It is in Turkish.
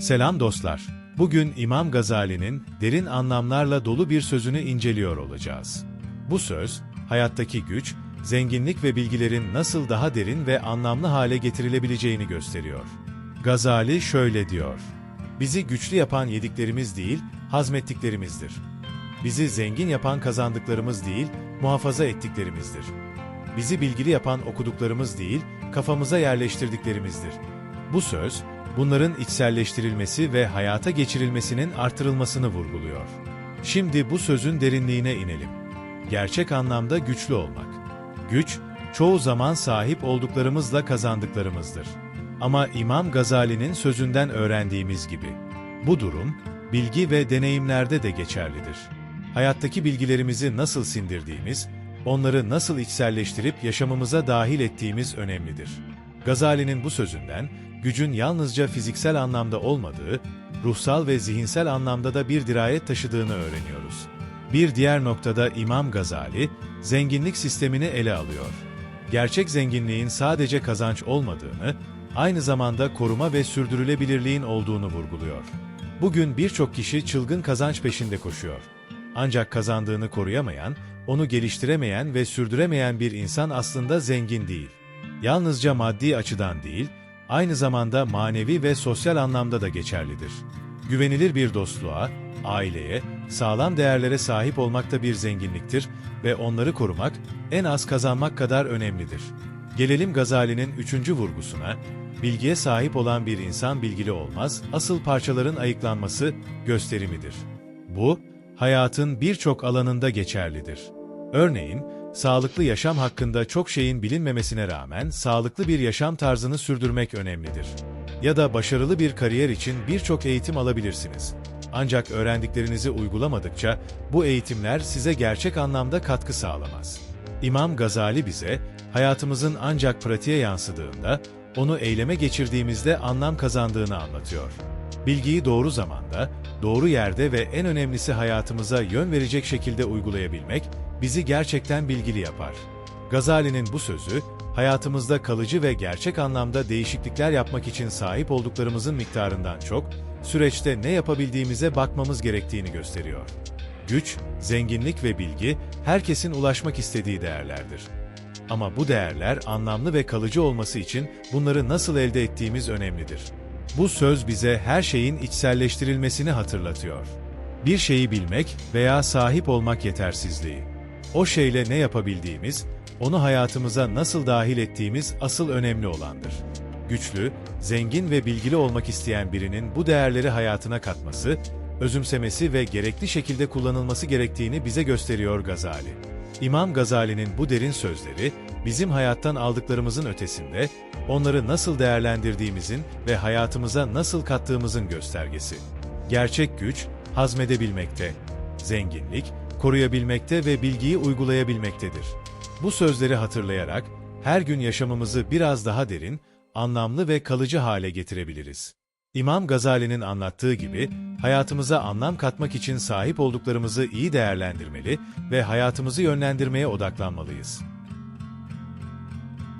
Selam dostlar. Bugün İmam Gazali'nin derin anlamlarla dolu bir sözünü inceliyor olacağız. Bu söz, hayattaki güç, zenginlik ve bilgilerin nasıl daha derin ve anlamlı hale getirilebileceğini gösteriyor. Gazali şöyle diyor. Bizi güçlü yapan yediklerimiz değil, hazmettiklerimizdir. Bizi zengin yapan kazandıklarımız değil, muhafaza ettiklerimizdir. Bizi bilgili yapan okuduklarımız değil, kafamıza yerleştirdiklerimizdir. Bu söz, bunların içselleştirilmesi ve hayata geçirilmesinin artırılmasını vurguluyor. Şimdi bu sözün derinliğine inelim. Gerçek anlamda güçlü olmak. Güç, çoğu zaman sahip olduklarımızla kazandıklarımızdır. Ama İmam Gazali'nin sözünden öğrendiğimiz gibi, bu durum, bilgi ve deneyimlerde de geçerlidir. Hayattaki bilgilerimizi nasıl sindirdiğimiz, onları nasıl içselleştirip yaşamımıza dahil ettiğimiz önemlidir. Gazali'nin bu sözünden, gücün yalnızca fiziksel anlamda olmadığı, ruhsal ve zihinsel anlamda da bir dirayet taşıdığını öğreniyoruz. Bir diğer noktada İmam Gazali, zenginlik sistemini ele alıyor. Gerçek zenginliğin sadece kazanç olmadığını, aynı zamanda koruma ve sürdürülebilirliğin olduğunu vurguluyor. Bugün birçok kişi çılgın kazanç peşinde koşuyor. Ancak kazandığını koruyamayan, onu geliştiremeyen ve sürdüremeyen bir insan aslında zengin değil. Yalnızca maddi açıdan değil, aynı zamanda manevi ve sosyal anlamda da geçerlidir. Güvenilir bir dostluğa, aileye, sağlam değerlere sahip olmak da bir zenginliktir ve onları korumak en az kazanmak kadar önemlidir. Gelelim Gazali'nin üçüncü vurgusuna, bilgiye sahip olan bir insan bilgili olmaz, asıl parçaların ayıklanması gösterimidir. Bu, hayatın birçok alanında geçerlidir. Örneğin, sağlıklı yaşam hakkında çok şeyin bilinmemesine rağmen sağlıklı bir yaşam tarzını sürdürmek önemlidir. Ya da başarılı bir kariyer için birçok eğitim alabilirsiniz. Ancak öğrendiklerinizi uygulamadıkça bu eğitimler size gerçek anlamda katkı sağlamaz. İmam Gazali bize hayatımızın ancak pratiğe yansıdığında, onu eyleme geçirdiğimizde anlam kazandığını anlatıyor. Bilgiyi doğru zamanda, doğru yerde ve en önemlisi hayatımıza yön verecek şekilde uygulayabilmek bizi gerçekten bilgili yapar. Gazali'nin bu sözü, hayatımızda kalıcı ve gerçek anlamda değişiklikler yapmak için sahip olduklarımızın miktarından çok, süreçte ne yapabildiğimize bakmamız gerektiğini gösteriyor. Güç, zenginlik ve bilgi herkesin ulaşmak istediği değerlerdir. Ama bu değerler anlamlı ve kalıcı olması için bunları nasıl elde ettiğimiz önemlidir. Bu söz bize her şeyin içselleştirilmesini hatırlatıyor. Bir şeyi bilmek veya sahip olmak yetersizliği. O şeyle ne yapabildiğimiz, onu hayatımıza nasıl dahil ettiğimiz asıl önemli olandır. Güçlü, zengin ve bilgili olmak isteyen birinin bu değerleri hayatına katması, özümsemesi ve gerekli şekilde kullanılması gerektiğini bize gösteriyor Gazali. İmam Gazali'nin bu derin sözleri, bizim hayattan aldıklarımızın ötesinde, onları nasıl değerlendirdiğimizin ve hayatımıza nasıl kattığımızın göstergesi. Gerçek güç, hazmedebilmekte, zenginlik, koruyabilmekte ve bilgiyi uygulayabilmektedir. Bu sözleri hatırlayarak, her gün yaşamımızı biraz daha derin, anlamlı ve kalıcı hale getirebiliriz. İmam Gazali'nin anlattığı gibi, hayatımıza anlam katmak için sahip olduklarımızı iyi değerlendirmeli ve hayatımızı yönlendirmeye odaklanmalıyız.